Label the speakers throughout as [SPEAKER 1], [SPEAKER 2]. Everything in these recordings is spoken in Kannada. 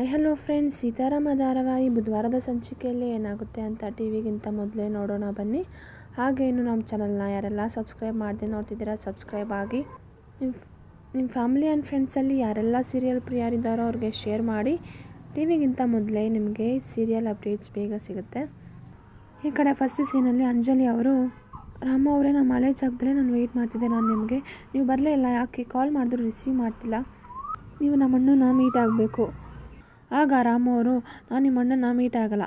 [SPEAKER 1] Hi, hello friends. ಸೀತಾರಾಮ ಧಾರಾವಾಹಿ ಬುಧವಾರದ ಸಂಚಿಕೆಯಲ್ಲಿ ಏನಾಗುತ್ತೆ ಅಂತ ಟಿ ವಿಗಿಂತ ಮೊದಲೇ ನೋಡೋಣ ಬನ್ನಿ. ಹಾಗೇನು ನಮ್ಮ ಚಾನಲ್ನ ಯಾರೆಲ್ಲ ಸಬ್ಸ್ಕ್ರೈಬ್ ಮಾಡಿದೆ ನೋಡ್ತಿದ್ದೀರಾ, ಸಬ್ಸ್ಕ್ರೈಬ್ ಆಗಿ. ನಿಮ್ಮ ನಿಮ್ಮ ಫ್ಯಾಮಿಲಿ ಆ್ಯಂಡ್ ಫ್ರೆಂಡ್ಸಲ್ಲಿ ಯಾರೆಲ್ಲ ಸೀರಿಯಲ್ ಪ್ರಿಯರಿದ್ದಾರೋ ಅವ್ರಿಗೆ ಶೇರ್ ಮಾಡಿ. ಟಿ ವಿಗಿಂತ ಮೊದಲೇ ನಿಮಗೆ ಸೀರಿಯಲ್ ಅಪ್ಡೇಟ್ಸ್ ಬೇಗ ಸಿಗುತ್ತೆ. ಈ ಕಡೆ ಫಸ್ಟ್ ಸೀನಲ್ಲಿ ಅಂಜಲಿ ಅವರು, ರಾಮ ಅವರೇ ನಮ್ಮ ಮಳೆ ಜಾಗದಲ್ಲೇ ನಾನು ವೆಯ್ಟ್ ಮಾಡ್ತಿದ್ದೆ, ನಾನು ನಿಮಗೆ. ನೀವು ಬರಲೇ ಇಲ್ಲ, ಯಾಕೆ ಕಾಲ್ ಮಾಡಿದ್ರು ರಿಸೀವ್ ಮಾಡ್ತಿಲ್ಲ. ನೀವು ನಮ್ಮ ಅಣ್ಣನ ಮೀಟ್ ಆಗಬೇಕು. ಆಗ ರಾಮು ಅವರು, ನಾನು ನಿಮ್ಮ ಅಣ್ಣನ ಮೀಟ್ ಆಗಲ್ಲ.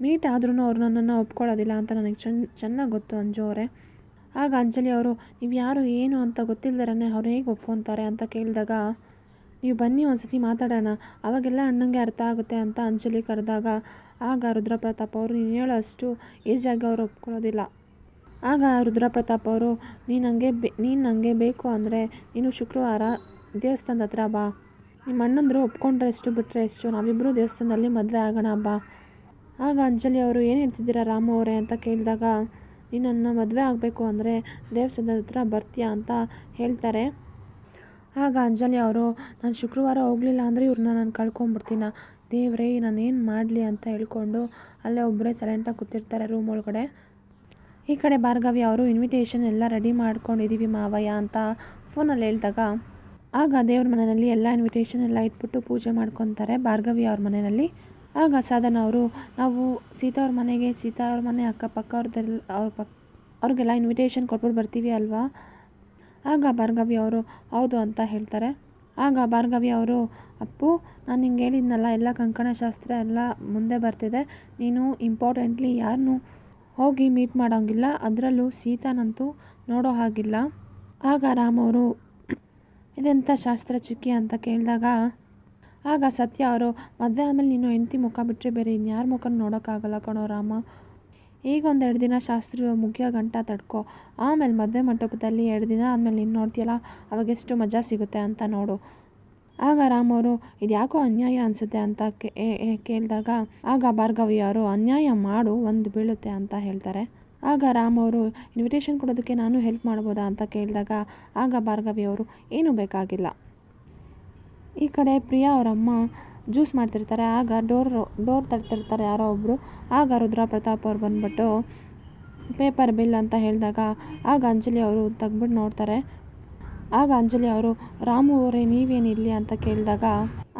[SPEAKER 1] ಮೀಟ್ ಆದ್ರೂ ಅವರು ನನ್ನನ್ನು ಒಪ್ಕೊಳ್ಳೋದಿಲ್ಲ ಅಂತ ನನಗೆ ಚೆನ್ನ ಚೆನ್ನಾಗಿ ಗೊತ್ತು ಅಂಜು ಅವರೇ. ಆಗ ಅಂಜಲಿ ಅವರು, ನೀವು ಯಾರು, ಏನು ಅಂತ ಗೊತ್ತಿಲ್ಲದರೇ ಅವ್ರು ಹೇಗೆ ಒಪ್ಕೊತಾರೆ? ಅಂತ ಕೇಳಿದಾಗ, ನೀವು ಬನ್ನಿ ಒಂದು ಸತಿ ಮಾತಾಡೋಣ. ಅವಾಗೆಲ್ಲ ಅಣ್ಣಂಗೆ ಅರ್ಥ ಆಗುತ್ತೆ ಅಂತ ಅಂಜಲಿ ಕರೆದಾಗ, ಆಗ ರುದ್ರಪ್ರತಾಪ್ ಅವರು, ನೀನು ಹೇಳೋಷ್ಟು ಈಸಿಯಾಗಿ ಅವರು ಒಪ್ಕೊಳ್ಳೋದಿಲ್ಲ. ಆಗ ರುದ್ರಪ್ರತಾಪ್ ಅವರು, ನೀನು ನನಗೆ ಬೇ, ನೀನು ನನಗೆ ಬೇಕು ಅಂದರೆ ನೀನು ಶುಕ್ರವಾರ ದೇವಸ್ಥಾನದ ಹತ್ರ ಬಾ. ನಿಮ್ಮ ಅಣ್ಣಂದರು ಒಪ್ಕೊಂಡ್ರೆ ಎಷ್ಟು ಬಿಟ್ಟರೆ ಎಷ್ಟು? ನಾವಿಬ್ಬರೂ ದೇವಸ್ಥಾನದಲ್ಲಿ ಮದುವೆ ಆಗೋಣ ಬಾ. ಆಗ ಅಂಜಲಿ ಅವರು ಏನು ಹೇಳ್ತಿದ್ದೀರಾ ರಾಮು ಅವರೇ ಅಂತ ಕೇಳಿದಾಗ ನೀನನ್ನು ನನ್ನ ಮದುವೆ ಆಗಬೇಕು ಅಂದರೆ ದೇವಸ್ಥಾನದ ಹತ್ರ ಬರ್ತೀಯಾ ಅಂತ ಹೇಳ್ತಾರೆ. ಆಗ ಅಂಜಲಿ ಅವರು, ನಾನು ಶುಕ್ರವಾರ ಹೋಗಲಿಲ್ಲ ಅಂದರೆ ಇವ್ರನ್ನ ನಾನು ಕಳ್ಕೊಂಬಿಡ್ತೀನ ದೇವ್ರೇ, ನಾನು ಏನು ಮಾಡಲಿ ಅಂತ ಹೇಳ್ಕೊಂಡು ಅಲ್ಲೇ ಒಬ್ಬರೇ ಸೈಲೆಂಟಾಗಿ ಕೂತಿರ್ತಾರೆ ರೂಮ್ ಒಳಗಡೆ. ಈ ಕಡೆ ಭಾರ್ಗವಿ ಅವರು ಇನ್ವಿಟೇಷನ್ ಎಲ್ಲ ರೆಡಿ ಮಾಡ್ಕೊಂಡಿದ್ದೀವಿ ಮಾವಯ್ಯ ಅಂತ ಫೋನಲ್ಲಿ ಹೇಳಿದಾಗ ಆಗ ದೇವ್ರ ಮನೆಯಲ್ಲಿ ಎಲ್ಲ ಇನ್ವಿಟೇಷನ್ ಎಲ್ಲ ಇಟ್ಬಿಟ್ಟು ಪೂಜೆ ಮಾಡ್ಕೊತಾರೆ. ಭಾರ್ಗವಿ ಅವ್ರ ಮನೆಯಲ್ಲಿ. ಆಗ ಸಾಧನ ಅವರು, ನಾವು ಸೀತಾ ಅವ್ರ ಮನೆಗೆ, ಸೀತಾ ಅವ್ರ ಮನೆ ಅಕ್ಕಪಕ್ಕ ಅವ್ರದ್ದೆಲ್ಲ, ಅವ್ರ ಪಕ್, ಅವ್ರಿಗೆಲ್ಲ ಇನ್ವಿಟೇಷನ್ ಕೊಟ್ಬಿಟ್ಟು ಬರ್ತೀವಿ ಅಲ್ವಾ? ಆಗ ಭಾರ್ಗವಿ ಅವರು, ಹೌದು ಅಂತ ಹೇಳ್ತಾರೆ. ಆಗ ಭಾರ್ಗವಿ ಅವರು, ಅಪ್ಪು, ನಾನು ನಿಂಗೆ ಹೇಳಿದ್ನಲ್ಲ, ಎಲ್ಲ ಕಂಕಣ ಶಾಸ್ತ್ರ ಎಲ್ಲ ಮುಂದೆ ಬರ್ತಿದೆ. ನೀನು ಇಂಪಾರ್ಟೆಂಟ್ಲಿ ಯಾರನ್ನೂ ಹೋಗಿ ಮೀಟ್ ಮಾಡೋಂಗಿಲ್ಲ. ಅದರಲ್ಲೂ ಸೀತಾನಂತೂ ನೋಡೋ ಹಾಗಿಲ್ಲ. ಆಗ ರಾಮ್ ಅವರು ಇದೆಂಥ ಶಾಸ್ತ್ರ ಚುಕ್ಕಿ ಅಂತ ಕೇಳಿದಾಗ, ಆಗ ಸತ್ಯ ಅವರು, ಮದುವೆ ಆಮೇಲೆ ನೀನು ಹೆಂಡತಿ ಮುಖ ಬಿಟ್ಟರೆ ಬೇರೆ ಇನ್ಯಾರ ಮುಖ ನೋಡೋಕ್ಕಾಗಲ್ಲ ಕಣೋ ರಾಮ. ಈಗ ಒಂದು ಎರಡು ದಿನ ಶಾಸ್ತ್ರ ಮುಖ್ಯ ಗಂಟ ತಡ್ಕೊ. ಆಮೇಲೆ ಮದುವೆ ಮಂಟಪದಲ್ಲಿ ಎರಡು ದಿನ ಆದಮೇಲೆ ನೀನು ನೋಡ್ತೀಯಲ್ಲ, ಅವಾಗ ಎಷ್ಟು ಮಜಾ ಸಿಗುತ್ತೆ ಅಂತ ನೋಡು. ಆಗ ರಾಮ್ ಅವರು, ಇದ್ಯಾಕೋ ಅನ್ಯಾಯ ಅನಿಸುತ್ತೆ ಅಂತ ಕೇಳಿದಾಗ, ಆಗ ಭಾರ್ಗವಿಯವರು, ಅನ್ಯಾಯ ಮಾಡು, ಒಂದು ಬೀಳುತ್ತೆ ಅಂತ ಹೇಳ್ತಾರೆ. ಆಗ ರಾಮ್ ಅವರು ಇನ್ವಿಟೇಷನ್ ಕೊಡೋದಕ್ಕೆ ನಾನು ಹೆಲ್ಪ್ ಮಾಡ್ಬೋದಾ ಅಂತ ಕೇಳಿದಾಗ, ಆಗ ಭಾರ್ಗವಿ ಅವರು, ಏನೂ ಬೇಕಾಗಿಲ್ಲ. ಈ ಕಡೆ ಪ್ರಿಯಾ ಅವರಮ್ಮ ಜ್ಯೂಸ್ ಮಾಡ್ತಿರ್ತಾರೆ, ಆಗ ಡೋರ್ ಡೋರ್ ತಡ್ತಿರ್ತಾರೆ ಯಾರೋ ಒಬ್ಬರು ಆಗ ರುದ್ರ ಪ್ರತಾಪ್ ಅವ್ರು ಬಂದ್ಬಿಟ್ಟು ಪೇಪರ್ ಬಿಲ್ ಅಂತ ಹೇಳಿದಾಗ, ಆಗ ಅಂಜಲಿ ಅವರು ತೆಗ್ಬಿಟ್ಟು ನೋಡ್ತಾರೆ. ಆಗ ಅಂಜಲಿ ಅವರು, ರಾಮು ಅವರೇ ನೀವೇನು ಇಲ್ಲಿ ಅಂತ ಕೇಳಿದಾಗ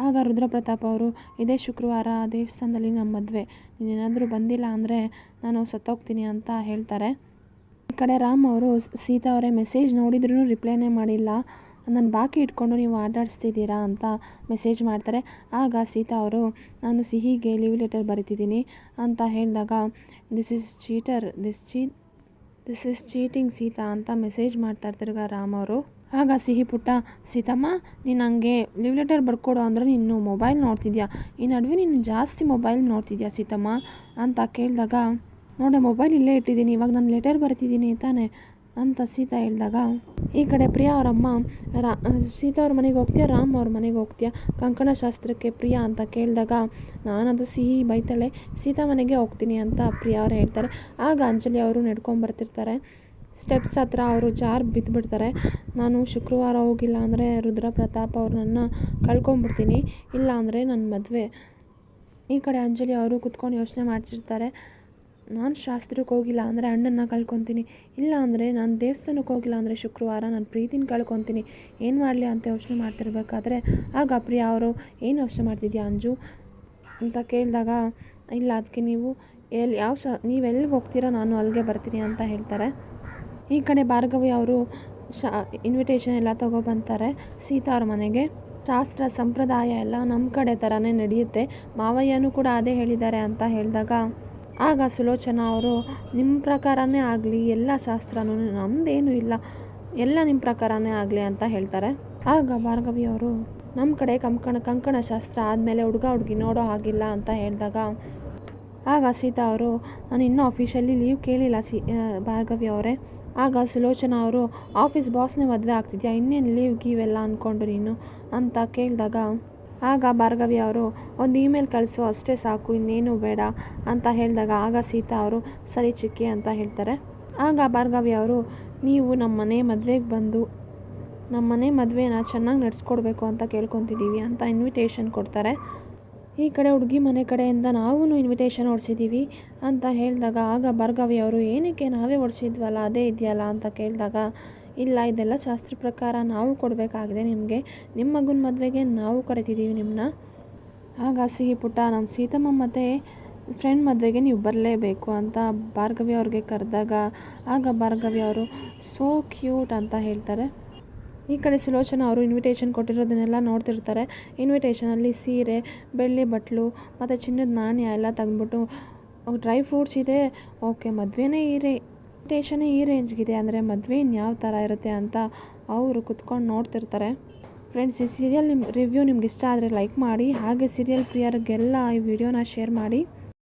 [SPEAKER 1] ಆಗ ರುದ್ರಪ್ರತಾಪ್ ಅವರು, ಇದೇ ಶುಕ್ರವಾರ ದೇವಸ್ಥಾನದಲ್ಲಿ ನಮ್ಮ ಮದುವೆ. ನೀನೇನಾದರೂ ಬಂದಿಲ್ಲ ಅಂದರೆ ನಾನು ಸತ್ತೋಗ್ತೀನಿ ಅಂತ ಹೇಳ್ತಾರೆ. ಈ ಕಡೆ ರಾಮ್ ಅವರು ಸೀತಾ ಅವರೇ ಮೆಸೇಜ್ ನೋಡಿದ್ರೂ ರಿಪ್ಲೈನೇ ಮಾಡಿಲ್ಲ. ನನ್ನ ಬಾಕಿ ಇಟ್ಕೊಂಡು ನೀವು ಆಟಾಡಿಸ್ತಿದ್ದೀರಾ ಅಂತ ಮೆಸೇಜ್ ಮಾಡ್ತಾರೆ. ಆಗ ಸೀತಾ ಅವರು, ನಾನು ಸಿಹಿಗೆ ಲೀವ್ ಲೆಟರ್ ಬರಿತಿದ್ದೀನಿ ಅಂತ ಹೇಳಿದಾಗ this is cheater this chee this is cheating Sita ಅಂತ ಮೆಸೇಜ್ ಮಾಡ್ತಾ ಇರ್ತಾರೆ ರಾಮ್ ಅವರು. ಆಗ ಸಿಹಿ ಪುಟ್ಟ, ಸೀತಮ್ಮ, ನೀನು ಹಂಗೆ ಲಿವ್ ಲೆಟರ್ ಬರ್ಕೊಡು ಅಂದರೆ ನೀನು ಮೊಬೈಲ್ ನೋಡ್ತಿದ್ಯಾ? ಈ ನಡುವೆ ನೀನು ಜಾಸ್ತಿ ಮೊಬೈಲ್ ನೋಡ್ತಿದ್ಯಾ ಸೀತಮ್ಮ? ಅಂತ ಕೇಳಿದಾಗ, ನೋಡೆ ಮೊಬೈಲ್ ಇಲ್ಲೇ ಇಟ್ಟಿದ್ದೀನಿ, ಇವಾಗ ನಾನು ಲೆಟರ್ ಬರ್ತಿದ್ದೀನಿ ತಾನೆ ಅಂತ ಸೀತಾ ಹೇಳಿದಾಗ, ಈ ಕಡೆ ಪ್ರಿಯಾ ಅವರಮ್ಮ, ರಾ, ಸೀತಾ ಅವ್ರ ಮನೆಗೆ ಹೋಗ್ತೀಯಾ, ರಾಮ್ ಅವ್ರ ಮನೆಗೆ ಹೋಗ್ತೀಯಾ? ಕಂಕಣ ಶಾಸ್ತ್ರಕ್ಕೆ ಪ್ರಿಯಾ ಅಂತ ಕೇಳಿದಾಗ ನಾನದು ಸಿಹಿ ಬೈತಾಳೆ, ಸೀತಾ ಮನೆಗೆ ಹೋಗ್ತೀನಿ ಅಂತ ಪ್ರಿಯಾ ಅವ್ರು ಹೇಳ್ತಾರೆ. ಆಗ ಅಂಜಲಿ ಅವರು ನಡ್ಕೊಂಬರ್ತಿರ್ತಾರೆ ಸ್ಟೆಪ್ಸ್ ಹತ್ರ ಅವರು ಜಾರ್ ಬಿದ್ದುಬಿಡ್ತಾರೆ ನಾನು ಶುಕ್ರವಾರ ಹೋಗಿಲ್ಲ ಅಂದರೆ ರುದ್ರ ಪ್ರತಾಪ್ ಅವ್ರನ್ನ ಕಳ್ಕೊಂಬಿಡ್ತೀನಿ, ಇಲ್ಲ ಅಂದರೆ ನನ್ನ ಮದುವೆ. ಈ ಕಡೆ ಅಂಜಲಿ ಅವರು ಕುತ್ಕೊಂಡು ಯೋಚನೆ ಮಾಡ್ತಿರ್ತಾರೆ, ನಾನು ಶಾಸ್ತ್ರಕ್ಕೆ ಹೋಗಿಲ್ಲ ಅಂದರೆ ಅಣ್ಣನ ಕಳ್ಕೊತೀನಿ, ಇಲ್ಲ ಅಂದರೆ ನಾನು ದೇವಸ್ಥಾನಕ್ಕೆ ಹೋಗಿಲ್ಲ ಅಂದರೆ ಶುಕ್ರವಾರ ನಾನು ಪ್ರೀತಿನ ಕಳ್ಕೊತೀನಿ. ಏನು ಮಾಡಲಿ ಅಂತ ಯೋಚನೆ ಮಾಡ್ತಿರ್ಬೇಕಾದ್ರೆ, ಆಗ ಪ್ರಿಯಾ ಅವರು, ಏನು ಯೋಚನೆ ಮಾಡ್ತಿದ್ಯಾ ಅಂಜು? ಅಂತ ಕೇಳಿದಾಗ, ಇಲ್ಲ ಅದಕ್ಕೆ ನೀವು ಎಲ್ಲಿ ಯಾವ ಶಾ ನೀವು ಎಲ್ಲಿಗೆ ಹೋಗ್ತೀರಾ, ನಾನು ಅಲ್ಲಿಗೆ ಬರ್ತೀನಿ ಅಂತ ಹೇಳ್ತಾರೆ. ಈ ಕಡೆ ಭಾರ್ಗವಿ ಅವರು ಶಾ ಇನ್ವಿಟೇಷನ್ ಎಲ್ಲ ತೊಗೊಬಂತಾರೆ ಸೀತಾ ಅವ್ರ ಮನೆಗೆ. ಶಾಸ್ತ್ರ, ಸಂಪ್ರದಾಯ ಎಲ್ಲ ನಮ್ಮ ಕಡೆ ಥರನೇ ನಡೆಯುತ್ತೆ. ಮಾವಯ್ಯನೂ ಕೂಡ ಅದೇ ಹೇಳಿದ್ದಾರೆ ಅಂತ ಹೇಳಿದಾಗ, ಆಗ ಸುಲೋಚನಾ ಅವರು ನಿಮ್ಮ ಪ್ರಕಾರನೇ ಆಗಲಿ, ಎಲ್ಲ ಶಾಸ್ತ್ರನೂ ನಮ್ಮದೇನೂ ಇಲ್ಲ. ಎಲ್ಲ ನಿಮ್ಮ ಪ್ರಕಾರನೇ ಆಗಲಿ ಅಂತ ಹೇಳ್ತಾರೆ. ಆಗ ಭಾರ್ಗವಿ ಅವರು ನಮ್ಮ ಕಡೆ ಕಂಕಣ ಕಂಕಣ ಶಾಸ್ತ್ರ ಆದಮೇಲೆ ಹುಡುಗ, ಹುಡುಗಿ ನೋಡೋ ಹಾಗಿಲ್ಲ ಅಂತ ಹೇಳಿದಾಗ, ಆಗ ಸೀತಾ ಅವರು, ನಾನು ಇನ್ನೂ ಅಫಿಷಿಯಲಿ ಲೀವ್ ಕೇಳಿಲ್ಲ ಸಿ, ಭಾರ್ಗವಿ ಅವರೇ. ಆಗ ಸುಲೋಚನಾ ಅವರು, ಆಫೀಸ್ ಬಾಸ್ನೇ ಮದುವೆ ಆಗ್ತಿದ್ಯಾ? ಇನ್ನೇನು ಲೀವ್ ಗೀವ್ ಎಲ್ಲ ಅಂದ್ಕೊಂಡು ನೀನು? ಅಂತ ಕೇಳಿದಾಗ, ಆಗ ಭಾರ್ಗವಿ ಅವರು, ಒಂದು ಇಮೇಲ್ ಕಳಿಸು, ಅಷ್ಟೇ ಸಾಕು, ಇನ್ನೇನು ಬೇಡ ಅಂತ ಹೇಳಿದಾಗ, ಆಗ ಸೀತಾ ಅವರು, ಸರಿ ಚಿಕ್ಕಿ ಅಂತ ಹೇಳ್ತಾರೆ. ಆಗ ಭಾರ್ಗವಿ ಅವರು, ನೀವು ನಮ್ಮ ಮನೆ ಮದುವೆಗೆ ಬಂದು ನಮ್ಮ ಮನೆ ಮದುವೆನ ಚೆನ್ನಾಗಿ ನಡೆಸ್ಕೊಡ್ಬೇಕು ಅಂತ ಕೇಳ್ಕೊತಿದ್ದೀವಿ ಅಂತ ಇನ್ವಿಟೇಷನ್ ಕೊಡ್ತಾರೆ. ಈ ಕಡೆ ಹುಡುಗಿ ಮನೆ ಕಡೆಯಿಂದ ನಾವೂ ಇನ್ವಿಟೇಷನ್ ಹೊಡ್ಸಿದ್ದೀವಿ ಅಂತ ಹೇಳಿದಾಗ, ಆಗ ಭಾರ್ಗವಿ ಅವರು ಏನಕ್ಕೆ ನಾವೇ ಹೊಡ್ಸಿದ್ವಲ್ಲ, ಅದೇ ಇದೆಯಲ್ಲ? ಅಂತ ಕೇಳಿದಾಗ, ಇಲ್ಲ, ಇದೆಲ್ಲ ಶಾಸ್ತ್ರ ಪ್ರಕಾರ ನಾವು ಕೊಡಬೇಕಾಗಿದೆ ನಿಮಗೆ. ನಿಮ್ಮ ಮಗನ ಮದುವೆಗೆ ನಾವು ಕರಿತಿದ್ದೀವಿ ನಿಮ್ಮನ್ನ ಆಗ ಸಿಹಿ ಪುಟ್ಟ, ನಮ್ಮ ಸೀತಮ್ಮ ಮತ್ತು ಫ್ರೆಂಡ್ ಮದುವೆಗೆ ನೀವು ಬರಲೇಬೇಕು ಅಂತ ಭಾರ್ಗವಿ ಅವ್ರಿಗೆ ಕರೆದಾಗ, ಆಗ ಭಾರ್ಗವಿ ಅವರು ಸೋ ಕ್ಯೂಟ್ ಅಂತ ಹೇಳ್ತಾರೆ. ಈ ಕಡೆ ಸುಲೋಚನ ಅವರು ಇನ್ವಿಟೇಷನ್ ಕೊಟ್ಟಿರೋದನ್ನೆಲ್ಲ ನೋಡ್ತಿರ್ತಾರೆ. ಇನ್ವಿಟೇಷನಲ್ಲಿ ಸೀರೆ, ಬೆಳ್ಳಿ ಬಟ್ಲು, ಮತ್ತು ಚಿನ್ನದ ನಾಣ್ಯ ಎಲ್ಲ ತೆಗೆದ್ಬಿಟ್ಟು ಡ್ರೈ ಫ್ರೂಟ್ಸ್ ಇದೆ. ಓಕೆ ಮದುವೆನೇ ಈ ರೇ ಇನ್ವಿಟೇಷನೇ ಈ ರೇಂಜ್ಗಿದೆ ಅಂದರೆ ಮದುವೆ ಇನ್ಯಾವ ಥರ ಇರುತ್ತೆ ಅಂತ ಅವರು ಕುತ್ಕೊಂಡು ನೋಡ್ತಿರ್ತಾರೆ. ಫ್ರೆಂಡ್ಸ್ ಈ ಸೀರಿಯಲ್ ನಿಮ್ಮ ರಿವ್ಯೂ ನಿಮ್ಗೆ ಇಷ್ಟ ಆದರೆ ಲೈಕ್ ಮಾಡಿ. ಹಾಗೆ ಸೀರಿಯಲ್ ಪ್ರಿಯರಿಗೆಲ್ಲ ಈ ವಿಡಿಯೋನ ಶೇರ್ ಮಾಡಿ.